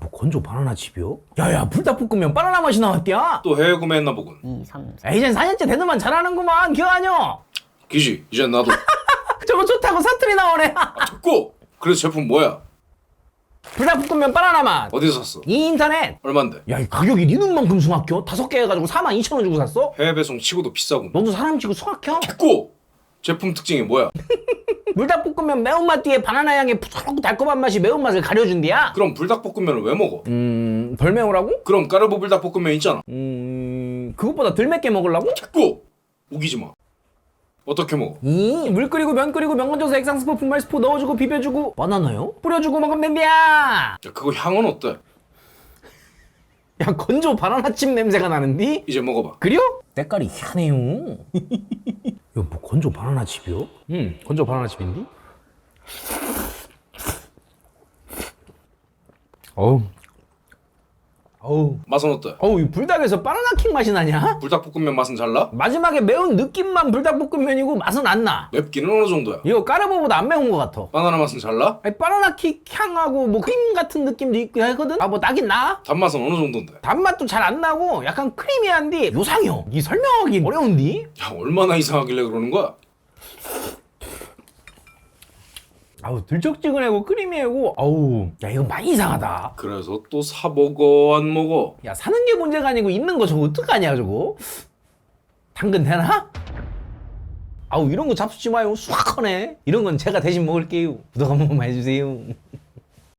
뭐 건조 바나나 칩이요? 야야 불닭볶음면 바나나 맛이 나왔디야? 또 해외 구매했나 보군. 2, 3, 4. 야, 이젠 4년째 되는만 잘하는구만 기어 아뇨 기지 이젠 나도. 저거 좋다고 사투리 나오네. 듣고! 그래서 제품 뭐야? 불닭볶음면 바나나 맛. 어디서 샀어? 이 인터넷. 얼만데? 야이 가격이 네 눈만큼 숭악혀? 다섯 개 해가지고 4만 2천 원 주고 샀어? 해외 배송 치고도 비싸군. 너도 사람 치고 숭악혀? 듣고! 제품 특징이 뭐야 불닭볶음면 매운맛 뒤에 바나나 향의 부드럽고 달콤한 맛이 매운맛을 가려준디야 그럼 불닭볶음면을 왜 먹어 음... 덜 매우라고? 그럼 까르보 불닭볶음면 있잖아 음... 그것보다 덜 맵게 먹으려고? 듣고 우기지 마 어떻게 먹어 이, 물 끓이고 면 끓이고 면 건져서 액상 스프 분말 스프 넣어주고 비벼주고 바나나요? 뿌려주고 먹으면 된디야 야 그거 향은 어때 야 건조 바나나칩 냄새가 나는디? 이제 먹어봐 그려? 때깔이 희한해요 건조 바나나칩이요? 응 건조 바나나칩인디? 어우 어우 맛은 어때 어우 이 불닭에서 바나나킥 맛이 나냐? 불닭볶음면 맛은 잘 나 마지막에 매운 느낌만 불닭볶음면이고 맛은 안 나. 맵기는 어느 정도야 이거 까르보보다 안 매운 것 같아. 바나나 맛은 잘 나 아니 바나나킥 향하고 뭐 크림 같은 느낌도 있고 하거든? 아 뭐 나긴 나? 단맛은 어느 정도인데 단맛도 잘 안 나고 약간 크리미한데 요상형 이 설명하기 어려운디? 야 얼마나 이상하길래 그러는 거야 아우 들쩍지근하고 크리미하고 아우 야 이거 많이 이상하다. 그래서 또사 먹어 안 먹어 야 사는 게 문제가 아니고 있는 거 저거 어떡하냐 저거? 당근 되나? 아우 이런 거 잡수지 마요. 수확하네 이런 건 제가 대신 먹을게요. 구독 한 번만 해주세요